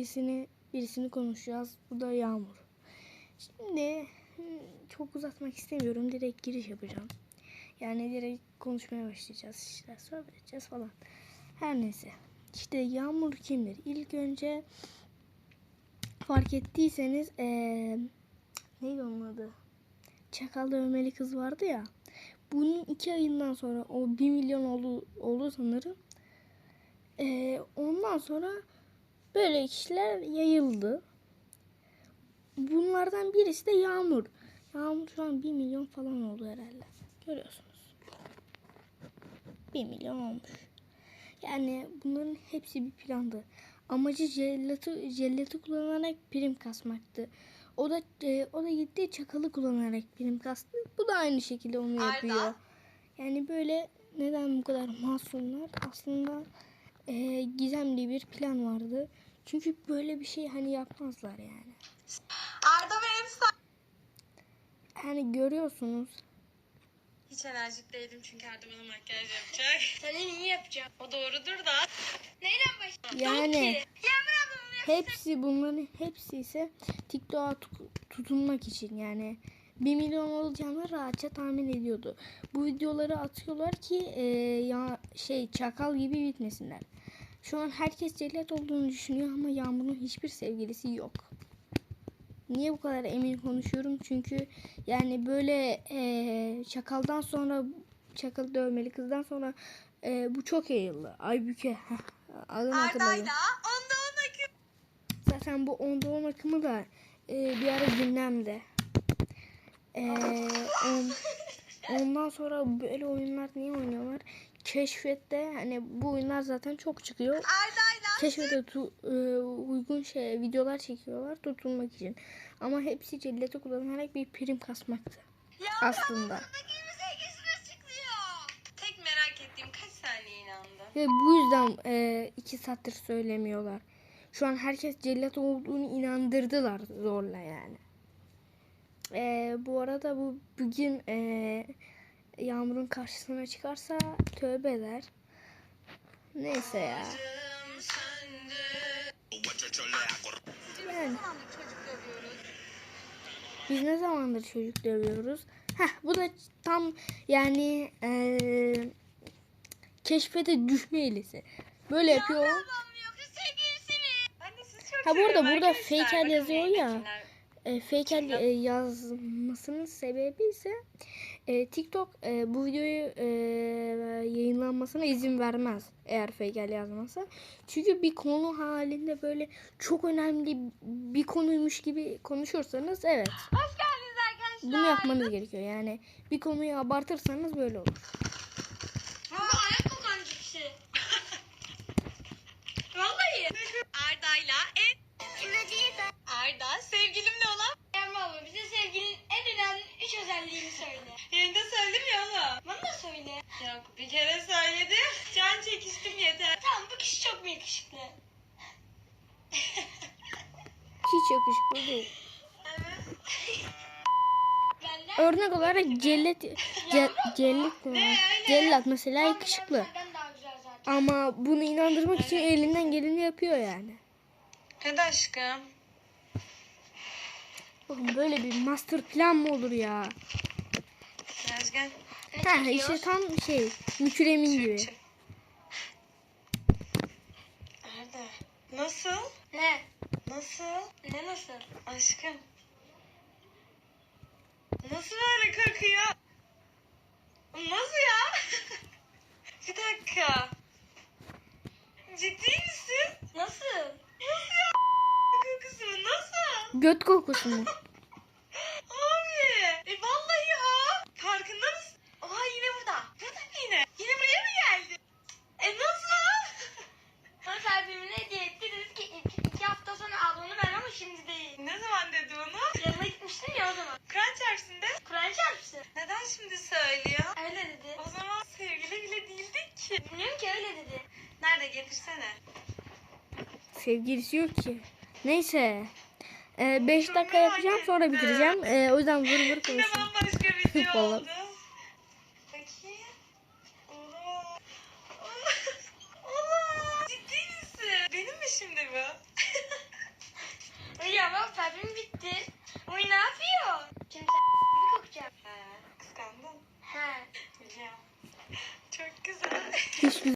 birisini birisini konuşacağız. Bu da Yağmur. Şimdi çok uzatmak istemiyorum. Direkt giriş yapacağım. Yani direkt konuşmaya başlayacağız. İşte sohbet falan. Her neyse. İşte Yağmur kimdir? İlk önce fark ettiyseniz eee neydi onun adı? Çakal dövmeli kız vardı ya. Bunun iki ayından sonra o 1 milyon oldu, oldu sanırım. Ee, ondan sonra böyle kişiler yayıldı. Bunlardan birisi de Yağmur. Yağmur şu an 1 milyon falan oldu herhalde. Görüyorsunuz. 1 milyon olmuş. Yani bunların hepsi bir plandı. Amacı cellatı, cellatı kullanarak prim kasmaktı. O da e, o da gitti çakalı kullanarak prim kastı. Bu da aynı şekilde onu Arda. yapıyor. Yani böyle neden bu kadar masumlar? Aslında e, gizemli bir plan vardı. Çünkü böyle bir şey hani yapmazlar yani. Arda ve Efsa. Yani görüyorsunuz. Hiç enerjik değilim çünkü Arda bana makyaj yapacak. Seni niye yapacağım? O doğrudur da. Neyle başlayalım? Yani hepsi bunların hepsi ise TikTok'a tu- tutunmak için yani 1 milyon olacağını rahatça tahmin ediyordu. Bu videoları atıyorlar ki e, ya şey çakal gibi bitmesinler. Şu an herkes cellat olduğunu düşünüyor ama Yağmur'un hiçbir sevgilisi yok. Niye bu kadar emin konuşuyorum? Çünkü yani böyle e, çakaldan sonra çakal dövmeli kızdan sonra e, bu çok yayıldı. Aybüke. Adını hatırladım. Zaten bu onda on akımı da e, bir ara gündemde. On- ondan sonra böyle oyunlar niye oynuyorlar? Keşfette hani bu oyunlar zaten çok çıkıyor. Keşfete tu- e, uygun şey videolar çekiyorlar tutulmak için. Ama hepsi celleti kullanarak bir prim kasmaktı. Aslında. Bakayım sevgilisini açıklıyor. Tek merak ettiğim kaç saniye inandı? Ve bu yüzden e, iki saattir söylemiyorlar. Şu an herkes cellat olduğunu inandırdılar zorla yani. E, bu arada bu bugün e, Yağmur'un karşısına çıkarsa tövbe eder. Neyse ya. Yani biz ne zamandır çocuk dövüyoruz? Heh bu da tam yani e, keşfete düşme hilesi. Böyle yapıyor. Çok Ha, burada arkadaşlar. fake el Bakın yazıyor ya. E, fake e, yazmasının sebebi ise e, TikTok e, bu videoyu e, yayınlanmasına izin vermez eğer fake yazmasa. Çünkü bir konu halinde böyle çok önemli bir konuymuş gibi konuşursanız evet Hoş geldiniz arkadaşlar. bunu yapmanız gerekiyor. Yani bir konuyu abartırsanız böyle olur. Bu ayak kokancısı. Vallahi. Arda'yla en... Arda sevgilimle olan... Yağmur abla bize sevgilinin en önemli üç özelliğini söyle. Yayında söyledim ya oğlum. Bana da söyle. Yok bir kere söyledim. Can çekiştim yeter. Tamam bu kişi çok mu yakışıklı? Hiç yakışıklı değil. Benden. Örnek olarak cellat ce, cellat mı? cellat mesela yakışıklı. Senden daha güzel zaten. Ama bunu inandırmak için elinden geleni yapıyor yani. Hadi aşkım. Bakın böyle bir master plan mı olur ya? Biraz gel. Ha işte tam şey mükremin gibi. Arda. Nasıl? Ne? Nasıl? Ne nasıl? Aşkım. Nasıl böyle kokuyor? Nasıl ya? bir dakika. Ciddi misin? Nasıl? Nasıl ya? Kokusu mu? Nasıl? Göt kokusu mu? Abi. E vallahi o. Farkında mısın? Oha yine burada. Burada mı yine? Yine buraya mı geldi? E nasıl? Sana kalbimini hediye etti. Dedi ki iki, iki hafta sonra al onu ver ama şimdi değil. ne zaman dedi onu? Yanına gitmiştin ya o zaman. Kur'an çarpsın de. Kur'an çarpsın. Neden şimdi söylüyor? Öyle dedi. O zaman sevgili bile değildik ki. Bilmiyorum ki öyle dedi. Nerede getirsene. Sevgilisi yok ki. Neyse. Ee, 5 dakika yapacağım sonra bitireceğim. E, o yüzden vur vur konuşayım. Valla. Benim mi şimdi bu? ya ben kalbim bitti.